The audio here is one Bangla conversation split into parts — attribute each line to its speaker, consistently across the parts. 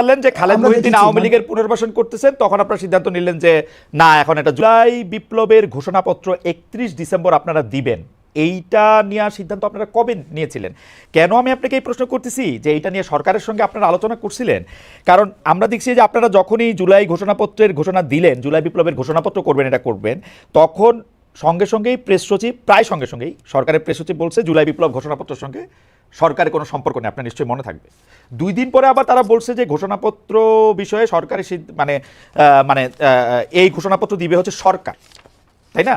Speaker 1: জানলেন যে খালেদ মহিউদ্দিন আওয়ামী লীগের পুনর্বাসন করতেছেন তখন আপনারা সিদ্ধান্ত নিলেন যে না এখন এটা জুলাই বিপ্লবের ঘোষণাপত্র একত্রিশ ডিসেম্বর আপনারা দিবেন। এইটা নেওয়ার সিদ্ধান্ত আপনারা কবে নিয়েছিলেন? কেন আমি আপনাকে এই প্রশ্ন করতেছি? যে এইটা নিয়ে সরকারের সঙ্গে আপনারা আলোচনা করছিলেন? কারণ আমরা দেখছি যে আপনারা যখনই জুলাই ঘোষণাপত্রের ঘোষণা দিলেন জুলাই বিপ্লবের ঘোষণাপত্র করবেন এটা করবেন তখন সঙ্গে সঙ্গেই প্রেস সচিব, প্রায় সঙ্গে সঙ্গেই সরকারের প্রেস সচিব বলছে, জুলাই বিপ্লব ঘোষণাপত্রের সঙ্গে সরকারের কোনো সম্পর্ক নেই, আপনার নিশ্চয়ই মনে থাকবে। দুই দিন পরে আবার তারা বলছে যে ঘোষণাপত্র বিষয়ে সরকারি মানে মানে এই ঘোষণাপত্র দিবে হচ্ছে সরকার, তাই না?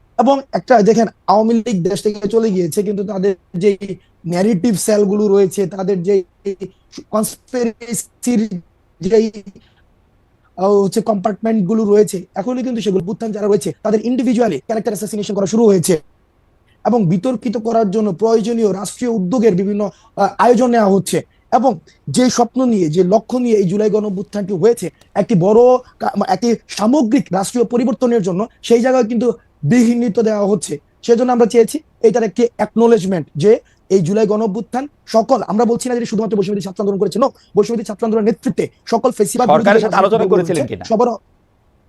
Speaker 2: এবং একটা, দেখেন, আওয়ামী লীগ দেশ থেকে চলে গিয়েছে, কিন্তু তাদের যে ন্যারেটিভ সেলগুলো রয়েছে, তাদের যে কনস্পিরেসির যে হচ্ছে কম্পার্টমেন্টগুলো রয়েছে, এখনই কিন্তু সেগুলো যারা রয়েছে তাদের ইন্ডিভিজুয়ালি ক্যারেক্টার অ্যাসাসিনেশন করা শুরু হয়েছে। এবং বিতর্কিত করার জন্য প্রয়োজনীয় রাষ্ট্রীয় উদ্যোগের বিভিন্ন আয়োজন নেওয়া হচ্ছে। এবং যে স্বপ্ন নিয়ে, যে লক্ষ্য নিয়ে এই জুলাই গণঅভ্যুত্থানটি হয়েছে, একটি বড় একটি সামগ্রিক রাষ্ট্রীয় পরিবর্তনের জন্য, সেই জায়গায় কিন্তু বিঘ্নিত দেওয়া হচ্ছে। সেজন্য আমরা চেয়েছি এটার একটি অ্যাকনোলেজমেন্ট যে এই জুলাই গণঅভ্যুত্থান সকল আমরা বলছি না যে শুধুমাত্র বৈষম্যবাদী ছাত্র আন্দোলন করেছে নো বৈষম্যবাদী ছাত্র আন্দোলনের নেতৃত্বে সকল ফেসিবাদ
Speaker 1: আলোচনা করেছিলেন কিনা?
Speaker 2: সবার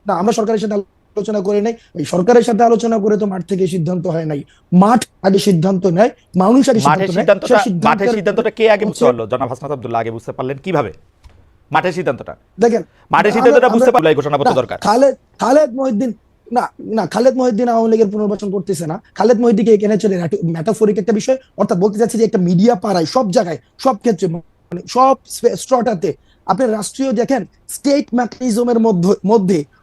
Speaker 2: না আমরা সরকারের সাথে আলোচনা করে নাই। এই সরকারের সাথে আলোচনা করে তো মাঠ থেকে সিদ্ধান্ত হয় নাই। মাঠ আগে সিদ্ধান্ত নেয় মানুষ আগে সিদ্ধান্ত
Speaker 1: মাঠের সিদ্ধান্তটা কে আগে বুঝতে পারল? জনাব হাসনাত আব্দুল্লাহ আগে বুঝতে পারলেন কীভাবে? মাঠের সিদ্ধান্তটা।
Speaker 2: দেখেন
Speaker 1: মাঠের সিদ্ধান্তটা বুঝতে
Speaker 2: আমরা-
Speaker 1: পারল এই ঘোষণাপত্র দরকার।
Speaker 2: খালেদ খালেদ মহিউদ্দিন না না, খালেদ মহিউদ্দিন আওয়ামী লীগের পুনর্বাচন করতেছে না। খালেদ মহিউদ্দিনকে এখানে চলে ম্যাটাফোরিক একটা বিষয়। অর্থাৎ বলতে চাচ্ছি যে একটা মিডিয়া পাড়ায়, সব জায়গায়, সব ক্ষেত্রে মানে সব স্ট্রটাতে আপনি রাষ্ট্রীয় দেখেন স্টেট মেকানিজমের মধ্যে মধ্যে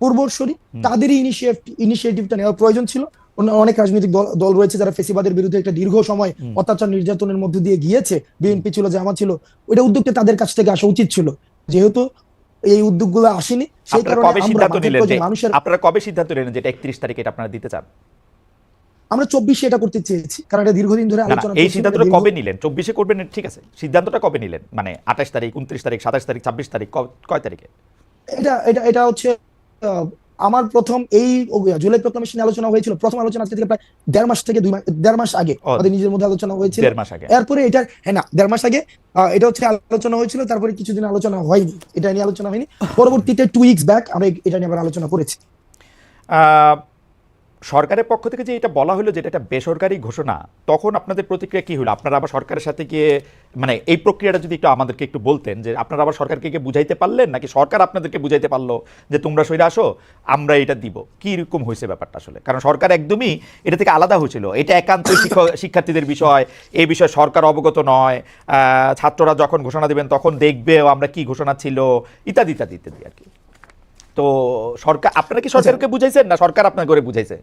Speaker 2: পূর্বসরী। তাদেরই ইনিশিয়েটিভটা নেওয়ার প্রয়োজন ছিল। অনেক রাজনৈতিক দল রয়েছে যারা ফেসিবাদের বিরুদ্ধে একটা দীর্ঘ সময় অত্যাচার নির্যাতনের মধ্যে দিয়ে গিয়েছে। বিএনপি ছিল জামা ছিল। ওইটা উদ্যোগটা তাদের কাছ থেকে আসা উচিত ছিল। যেহেতু এই উদ্যোগগুলো আসেনি সেই কারণে মানুষের
Speaker 1: আপনারা কবে সিদ্ধান্ত নিলেন যে একত্রিশ তারিখে এটা আপনারা দিতে চান?
Speaker 2: আমরা চব্বিশে এটা করতে চেয়েছি কারণ এটা দীর্ঘদিন ধরে আলোচনা
Speaker 1: এই সিদ্ধান্তটা কবে নিলেন? চব্বিশে করবেন ঠিক আছে। সিদ্ধান্তটা কবে নিলেন? মানে আঠাশ তারিখ উনত্রিশ তারিখ সাতাশ তারিখ ছাব্বিশ তারিখ কয় তারিখে?
Speaker 2: এটা এটা এটা হচ্ছে আমার প্রথম এই জুলাই প্রক্লামেশন আলোচনা হয়েছিল। প্রথম আলোচনা আজকে থেকে প্রায় দেড় মাস থেকে দুই মাস দেড় মাস আগে আমাদের নিজের মধ্যে আলোচনা হয়েছিল। এরপরে এটা হ্যাঁ না দেড় মাস আগে এটা হচ্ছে আলোচনা হয়েছিল তারপরে কিছুদিন আলোচনা হয়নি। এটা নিয়ে আলোচনা হয়নি। পরবর্তীতে টু উইকস ব্যাক আমরা এটা নিয়ে আবার আলোচনা করেছি।
Speaker 1: আহ, সরকারের পক্ষ থেকে যে এটা বলা হলো যে এটা একটা বেসরকারি ঘোষণা, তখন আপনাদের প্রতিক্রিয়া কি হলো? আপনারা আবার সরকারের সাথে গিয়ে মানে এই প্রক্রিয়াটা যদি একটু আমাদেরকে একটু বলতেন যে আপনারা আবার সরকারকে গিয়ে বুঝাইতে পারলেন, নাকি সরকার আপনাদেরকে বুঝাইতে পারল যে তোমরা সইরে আসো, আমরা এটা দিব? কি রকম হয়েছে ব্যাপারটা আসলে? কারণ সরকার একদমই এটা থেকে আলাদা হয়েছিল। এটা একান্ত শিক্ষার্থীদের বিষয় এই বিষয়ে সরকার অবগত নয় ছাত্ররা যখন ঘোষণা দেবেন তখন দেখবেও আমরা কি ঘোষণা ছিল, ইত্যাদি ইত্যাদি ইত্যাদি আর কি। তো সরকার আপনারা কি সরকারকে বুঝাইছেন না সরকার আপনার করে বুঝাইছে?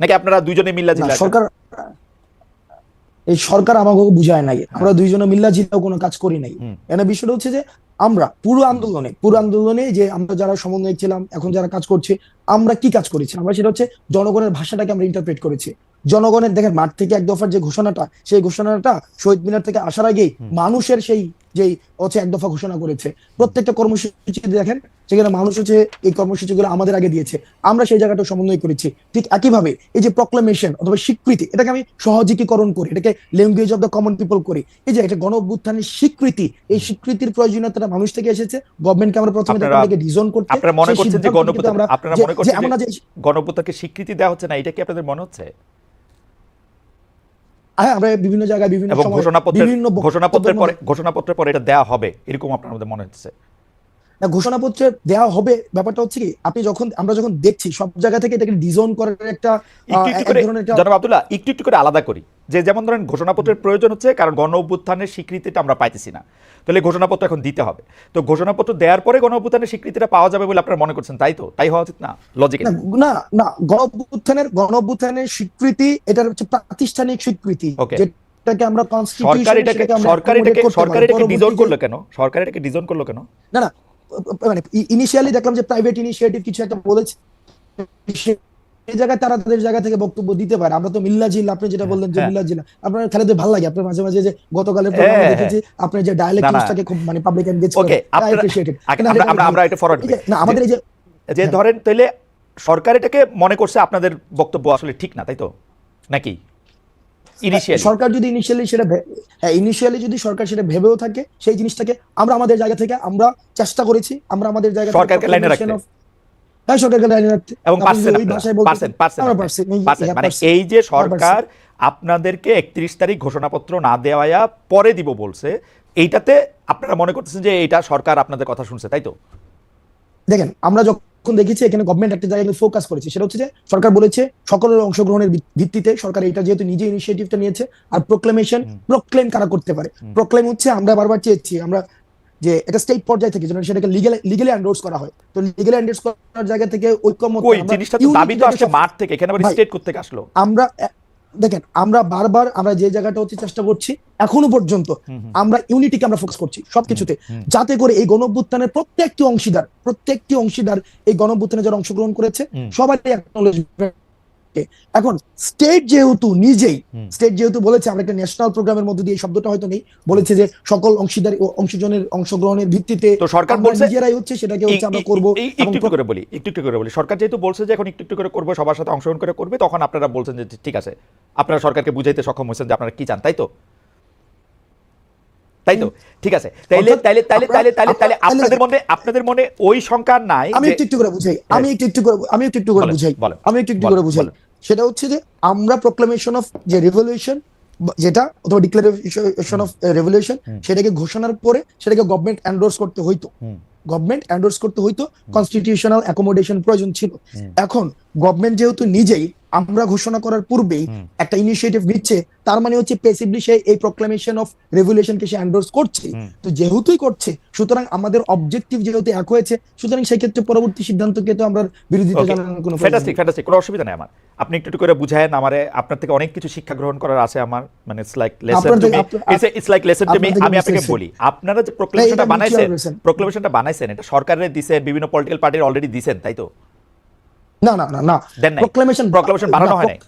Speaker 1: নাকি আপনারা দুজনে মিল্লা জিল্লা
Speaker 2: সরকার এই সরকার আমাকে বুঝায় নাই। আমরা দুইজনে মিল্লা জিতেও কোনো কাজ করি নাই। এনে বিষয়টা হচ্ছে যে আমরা পুরো আন্দোলনে পুরো আন্দোলনে যে আমরা যারা সমন্বয় ছিলাম এখন যারা কাজ করছে আমরা কি কাজ করেছি? আমরা সেটা হচ্ছে জনগণের ভাষাটাকে আমরা ইন্টারপ্রেট করেছি। জনগণের দেখেন মাঠ থেকে এক দফার যে ঘোষণাটা সেই ঘোষণাটা শহীদ মিনার থেকে আসার আগেই মানুষের সেই যেই হচ্ছে এক দফা ঘোষণা করেছে। প্রত্যেকটা কর্মসূচি দেখেন সেখানে মানুষ হচ্ছে এই কর্মসূচিগুলো আমাদের আগে দিয়েছে। আমরা সেই জায়গাটা সমন্বয় করেছি। ঠিক একইভাবে এই যে প্রক্লেমেশন অথবা স্বীকৃতি এটাকে আমি সহযোগীকরণ করি এটাকে language of the common people করি। এই যে এটা গণ স্বীকৃতি এই স্বীকৃতির প্রয়োজনীয়তাটা মানুষ থেকে এসেছে গভর্নমেন্টকে আমরা প্রথমে দেখলাম ডিজন করতে
Speaker 1: আপনারা মনে করছেন যে
Speaker 2: আমরা
Speaker 1: আপনারা
Speaker 2: যে-
Speaker 1: মনে করছেন
Speaker 2: যে
Speaker 1: গণঅভ্যুত্থানকে স্বীকৃতি দেওয়া হচ্ছে না এটা কি আপনাদের মনে হচ্ছে?
Speaker 2: আমরা বিভিন্ন জায়গায় বিভিন্ন
Speaker 1: ঘোষণাপত্রের পরে ঘোষণাপত্রের পরে এটা দেয়া হবে এরকম আপনার মধ্যে মনে হচ্ছে।
Speaker 2: না ঘোষণাপত্রে দেওয়া হবে ব্যাপারটা হচ্ছে কি আপনি যখন আমরা যখন দেখছি সব জায়গা থেকে এটাকে ডিজন করার একটা
Speaker 1: জনাব আব্দুল্লাহ একটু একটু করে আলাদা করি। যে যেমন ধরেন ঘোষণাপত্রের প্রয়োজন হচ্ছে কারণ গণ অভ্যুত্থানের স্বীকৃতিটা আমরা পাইতেছি না। তাহলে ঘোষণাপত্র এখন দিতে হবে। তো ঘোষণাপত্র দেওয়ার পরে গণ অভ্যুত্থানের স্বীকৃতিটা পাওয়া যাবে বলে আপনারা মনে করছেন তাই তো? তাই হওয়া উচিত না? লজিক
Speaker 2: না না গণ অভ্যুত্থানের গণ অভ্যুত্থানের স্বীকৃতি এটার হচ্ছে প্রাতিষ্ঠানিক স্বীকৃতি. যেটাকে আমরা
Speaker 1: সরকার
Speaker 2: কনস্টিটিউশন
Speaker 1: এটাকে সরকার এটাকে সরকার এটাকে ডিজাইন করল কেন? সরকার এটাকে ডিজাইন করল কেন?
Speaker 2: না না মানে ইনিশিয়ালি দেখলাম যে প্রাইভেট ইনিশিয়েটিভ কিছু একটা বলেছে। জায়গায় তারা তাদের জায়গা থেকে বক্তব্য দিতে পারে। আমরা তো মিল্লা আপনি যেটা বললেন যে
Speaker 1: হ্যাঁ।
Speaker 2: মিল্লা আপনার খেলাতে ভালো লাগে। আপনার মাঝে মাঝে যে গতকালের প্রোগ্রামে
Speaker 1: হ্যাঁ।
Speaker 2: দেখেছি আপনার যে ডায়ালেক্টিক্সটাকে খুব মানে পাবলিক এনগেজ করে।
Speaker 1: ওকে
Speaker 2: আই অ্যাপ্রিশিয়েট ইট
Speaker 1: আমরা আমরা এটা ফরওয়ার্ড
Speaker 2: না আমাদের এই যে
Speaker 1: যে ধরেন তাহলে সরকার এটাকে মনে করছে আপনাদের বক্তব্য আসলে ঠিক না তাই তো? নাকি?
Speaker 2: সরকার যদি ইনিশিয়ালি সেটা হ্যাঁ ইনিশিয়ালি যদি সরকার সেটা ভেবেও থাকে সেই জিনিসটাকে আমরা আমাদের জায়গা থেকে আমরা চেষ্টা করেছি আমরা আমাদের জায়গা থেকে
Speaker 1: সরকারকে লাইনে রাখতে।
Speaker 2: হ্যাঁ সরকারকে লাইনে রাখতে।
Speaker 1: এবং পারছেন
Speaker 2: ওই ভাষায়
Speaker 1: পারছেন, পারছেন।
Speaker 2: হ্যাঁ,
Speaker 1: মানে এই যে
Speaker 2: হ্যাঁ,
Speaker 1: সরকার আপনাদেরকে একত্রিশ তারিখ ঘোষণাপত্র না দেওয়া পরে দিব বলছে এইটাতে আপনারা মনে করতেছেন যে এটা সরকার আপনাদের কথা শুনছে তাই তো?
Speaker 2: দেখেন আমরা যখন দেখেছি এখানে গভর্নমেন্ট একটা জায়গায় ফোকাস করেছে। সেটা হচ্ছে যে সরকার বলেছে সকলের অংশগ্রহণের ভিত্তিতে সরকার এটা যেহেতু নিজে ইনিশিয়েটিভটা নিয়েছে আর প্রোক্লেমেশন প্রোক্লেম কারা করতে পারে? প্রোক্লেম হচ্ছে আমরা বারবার চেয়েছি আমরা যে এটা স্টেট পর্যায়ে থেকে যেন সেটাকে লিগ্যাল লিগ্যালি এন্ডোর্স করা হয়। তো লিগ্যালি এন্ডোর্স করার জায়গা থেকে ঐক্যমত
Speaker 1: জিনিসটা তো দাবি তো আসছে মাঠ থেকে এখানে আবার স্টেট করতে আসলো?
Speaker 2: আমরা দেখেন আমরা বারবার আমরা যে জায়গাটা হচ্ছে চেষ্টা করছি এখনও পর্যন্ত আমরা ইউনিটিকে আমরা ফোকাস করছি সবকিছুতে। যাতে করে এই গণঅভ্যুত্থানের প্রত্যেকটি অংশীদার প্রত্যেকটি অংশীদার এই গণঅভ্যুত্থানে যারা অংশগ্রহণ করেছে
Speaker 1: সবাই
Speaker 2: সবাই acknowledgement এখন স্টেট যেহেতু নিজেই স্টেট যেহেতু বলেছে আমরা একটা ন্যাশনাল প্রোগ্রামের মধ্যে দিয়ে শব্দটা হয়তো নেই বলেছে যে সকল অংশীদার অংশজনের অংশগ্রহণের ভিত্তিতে
Speaker 1: তো সরকার বলছে-
Speaker 2: নিজেরাই হচ্ছে সেটাকে হচ্ছে আমরা করব
Speaker 1: একটু একটু করে বলি একটু একটু করে বলি। সরকার যেহেতু বলছে যে এখন একটু একটু করে করবে সবার সাথে অংশগ্রহণ করে করবে তখন আপনারা বলছেন যে ঠিক আছে। আপনারা সরকারকে বুঝাইতে সক্ষম হয়েছেন যে আপনারা কি চান তাই তো? তাই তো? ঠিক আছে। তাইলে তাইলে তাইলে তাইলে তাইলে তাইলে আপনাদের মনে আপনাদের মনে ওই সংখ্যা নাই
Speaker 2: আমি একটু একটু করে বুঝাই আমি একটু একটু করে আমি একটু একটু করে বুঝাই আমি একটু একটু করে বুঝাই। সেটা হচ্ছে যে আমরা প্রোক্লামেশন অফ যে রেভলিউশন যেটা অথবা ডিক্লারেশন অফ রেভলিউশন সেটাকে ঘোষণার পরে সেটাকে গভর্নমেন্ট এন্ডোর্স করতে হইতো। গভর্নমেন্ট এন্ডোর্স করতে হইতো কনস্টিটিউশনাল অ্যাকোমোডেশন প্রয়োজন ছিল। এখন গভর্নমেন্ট যেহেতু নিজেই আমরা ঘোষণা করার পূর্বেই একটা ইনিশিয়েটিভ নিচ্ছে তার মানে হচ্ছে পেসিভলি সে এই প্রোক্লামেশন অফ রেভলিউশনকে সে এন্ডোর্স করছে। তো যেহেতুই করছে সুতরাং আমাদের অবজেক্টিভ যেহেতু এক হয়েছে সুতরাং সেই ক্ষেত্রে পরবর্তী সিদ্ধান্তকে তো আমরা বিরোধিতা জানানোর কোনো
Speaker 1: ফ্যান্টাস্টিক ফ্যান্টাস্টিক কোনো অসুবিধা নেই আমার। আপনি একটু একটু করে বুঝায়েন আমারে আপনার থেকে অনেক কিছু শিক্ষা গ্রহণ করার আছে আমার মানে it's like lesson to me it's like lesson to me আমি আপনাকে বলি আপনারা যে প্রোক্লেমেশনটা বানাইছেন
Speaker 2: reason।
Speaker 1: বানাইছেন এটা সরকারের দিছেন বিভিন্ন পলিটিক্যাল পার্টির অলরেডি দিছেন তাই তো?
Speaker 2: না না না না।
Speaker 1: বানানো হয় নাই।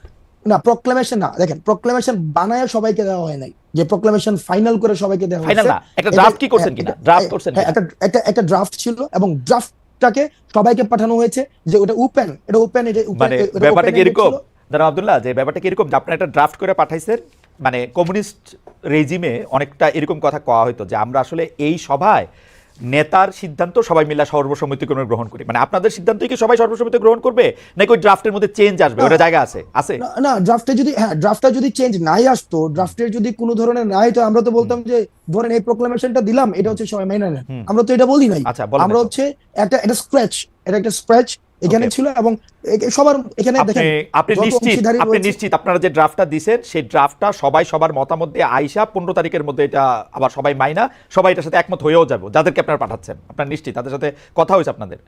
Speaker 2: না প্রোক্লামেশন না। দেখেন প্রোক্লামেশন বানায় সবাইকে দেওয়া হয় নাই। যে প্রোক্লামেশন ফাইনাল করে সবাইকে দেওয়া হয়েছে
Speaker 1: একটা draft কি করছেন কিনা? Draft করছেন
Speaker 2: হ্যাঁ, একটা একটা একটা ড্রাফট ছিল এবং ড্রাফটটাকে সবাইকে পাঠানো হয়েছে যে ওটা ওপেন এটা ওপেন এটা
Speaker 1: মানে ব্যাপারটা কি এরকম? দাদা আব্দুল্লাহ যে ব্যাপারটা কি এরকম? যে আপনারা একটা ড্রাফট করে পাঠাইছেন মানে কমিউনিস্ট রেজিমে অনেকটা এরকম কথা কওয়া হতো যে আমরা আসলে এই সভায় নেতার সিদ্ধান্ত সবাই মিলে সর্বসম্মতিক্রমে গ্রহণ করি। মানে আপনাদের সিদ্ধান্তই কি সবাই সর্বসম্মতি গ্রহণ করবে? নাকি ওই ড্রাফটের মধ্যে চেঞ্জ আসবে? ওটা জায়গা আছে? আছে?
Speaker 2: না, না ড্রাফটে যদি হ্যাঁ ড্রাফটটা যদি চেঞ্জ নাই আসতো ড্রাফটের যদি কোনো ধরনের নাই তো আমরা তো বলতাম যে ধরেন এই প্রোক্লামেশনটা দিলাম এটা হচ্ছে সবাই মেনে নেয় আমরা তো এটা বলি নাই।
Speaker 1: আচ্ছা,
Speaker 2: আমরা হচ্ছে একটা এটা স্ক্র্যাচ এটা একটা স্ক্র্যাচ এখানে ছিল এবং সবার এখানে দেখেন
Speaker 1: আপনি নিশ্চিত আপনি নিশ্চিত আপনারা যে ড্রাফটটা দিছেন সেই ড্রাফটটা সবাই সবার মতামত দিয়ে আইসা পনেরো তারিখের মধ্যে এটা আবার সবাই মাইনা সবাই এটার সাথে একমত হয়েও যাবে। যাদেরকে আপনারা পাঠাচ্ছেন আপনার নিশ্চিত তাদের সাথে কথা হয়েছে আপনাদের।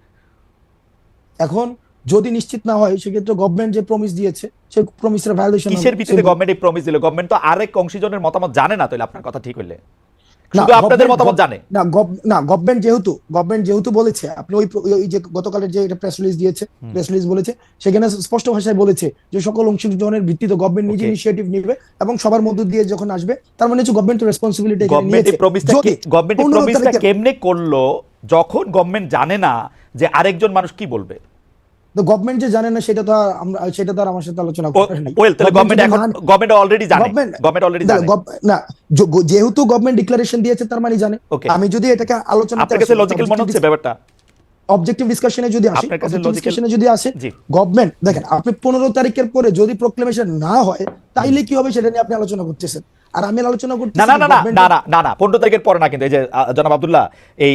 Speaker 2: এখন যদি নিশ্চিত না হয় সেক্ষেত্রে গভর্নমেন্ট যে প্রমিস দিয়েছে সেই প্রমিসের ভায়োলেশন
Speaker 1: কিসের ভিত্তিতে গভর্নমেন্ট এই প্রমিস দিল? গভর্নমেন্ট তো আরেক অংশীজনের মতামত জানে না তাহলে আপনার কথা ঠিক হইলে। শুধু আপনাদের মতামত জানে।
Speaker 2: না না গভর্নমেন্ট যেহেতু গভর্নমেন্ট যেহেতু বলেছে আপনি ওই ওই যে গতকালের যে এটা প্রেস রিলিজ দিয়েছে প্রেস রিলিজ বলেছে সেখানে স্পষ্ট ভাষায় বলেছে যে সকল অংশগ্রহণের ভিত্তিতে গভর্নমেন্ট নিজে. ইনিশিয়েটিভ নেবে এবং সবার মধ্য দিয়ে যখন আসবে তার মানে হচ্ছে গভর্নমেন্ট রেসপন্সিবিলিটি
Speaker 1: প্রমিসটা
Speaker 2: যদি
Speaker 1: গভর্নমেন্ট এই
Speaker 2: 15
Speaker 1: প্রমিসটা কেমনে করল যখন গভর্নমেন্ট জানে না যে আরেকজন মানুষ কি বলবে?
Speaker 2: তো গভর্নমেন্ট যে জানে না সেটা তো আমরা সেটা তো আর আমার সাথে আলোচনা করার নাই।
Speaker 1: ওয়েল তাহলে গভর্নমেন্ট এখন গভর্নমেন্ট অলরেডি জানে। গভর্নমেন্ট অলরেডি জানে।
Speaker 2: না যেহেতু গভর্নমেন্ট ডিক্লারেশন দিয়েছে তার মানে জানে। আমি যদি এটাকে আলোচনা
Speaker 1: আপনার কাছে লজিক্যাল মনে হচ্ছে ব্যাপারটা?
Speaker 2: অবজেক্টিভ ডিসকাশনে যদি আসি ডিসকাশনে যদি আসে গভর্নমেন্ট দেখেন আপনি পনেরো তারিখের পরে যদি প্রোক্লেমেশন না হয় তাইলে কি হবে সেটা নিয়ে আপনি আলোচনা করতেছেন। আর আমি আলোচনা করতেছি
Speaker 1: না না না না না না না পনেরো তারিখের পরে না কিন্তু এই যে জনাব আব্দুল্লাহ এই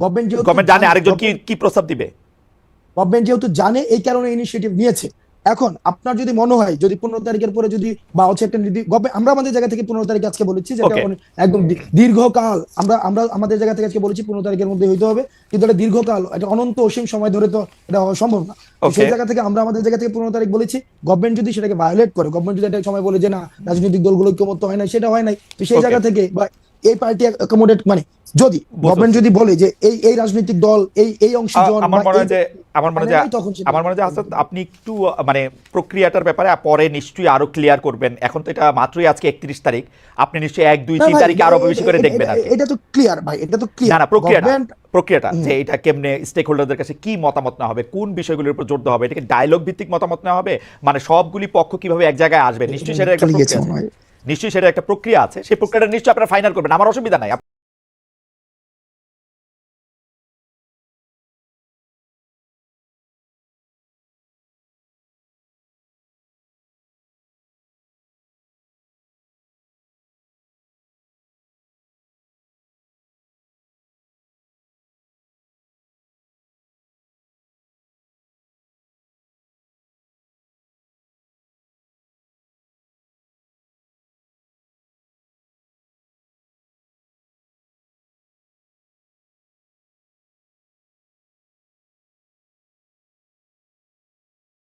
Speaker 2: গভর্নমেন্ট যেহেতু
Speaker 1: গভর্নমেন্ট জানে আরেকজন কি কি প্রস্তাব দিবে।
Speaker 2: গভর্নমেন্ট যেহেতু জানে এই কারণে ইনিশিয়েটিভ নিয়েছে। এখন আপনার যদি মনে হয় যদি পনেরো তারিখের পরে যদি বা হচ্ছে একটা government- আমরা আমাদের জায়গা থেকে পনেরো তারিখ আজকে বলেছি যেটা একদম দীর্ঘকাল আমরা আমরা আমাদের জায়গা থেকে আজকে বলেছি পনেরো তারিখের মধ্যে হইতে হবে। কিন্তু এটা দীর্ঘকাল এটা অনন্ত অসীম সময় ধরে তো এটা হওয়া সম্ভব না। সেই জায়গা থেকে আমরা আমাদের জায়গা থেকে পনেরো তারিখ বলেছি। গভর্নমেন্ট যদি সেটাকে ভায়োলেট করে গভর্নমেন্ট যদি একটা সময় বলে যে না রাজনৈতিক দলগুলো ঐক্যমত্য হয় না সেটা হয় নাই তো সেই জায়গা থেকে বা এই পার্টি অ্যাকোমোডেট মানে যদি গভর্নমেন্ট যদি বলে যে এই এই রাজনৈতিক দল এই এই অংশীজন
Speaker 1: আমার মনে হয় যে আমার মনে হয় আমার মনে হয় হাসান আপনি একটু মানে প্রক্রিয়াটার ব্যাপারে পরে নিশ্চয়ই আরও ক্লিয়ার করবেন। এখন তো এটা মাত্রই আজকে একত্রিশ তারিখ। আপনি নিশ্চয়ই এক দুই
Speaker 2: না
Speaker 1: তিন
Speaker 2: ভাই,
Speaker 1: তারিখে
Speaker 2: আরও
Speaker 1: বেশি করে দেখবেন
Speaker 2: এটা তো ক্লিয়ার ভাই এটা তো ক্লিয়ার
Speaker 1: না প্রক্রিয়াটা
Speaker 2: গভর্নমেন্ট
Speaker 1: প্রক্রিয়াটা যে এটা কেমনে স্টেক হোল্ডারদের কাছে কি মতামত না হবে কোন বিষয়গুলোর উপর জোর দেওয়া হবে এটাকে ডায়লগ ভিত্তিক মতামত নেওয়া হবে? মানে সবগুলি পক্ষ কীভাবে এক জায়গায় আসবে? নিশ্চয়ই সেটা একটা প্রক্রিয়া। নিশ্চয়ই সেটা একটা প্রক্রিয়া আছে। সেই প্রক্রিয়াটা নিশ্চয়ই আপনারা ফাইনাল করবেন। আমার অসুবিধা নাই।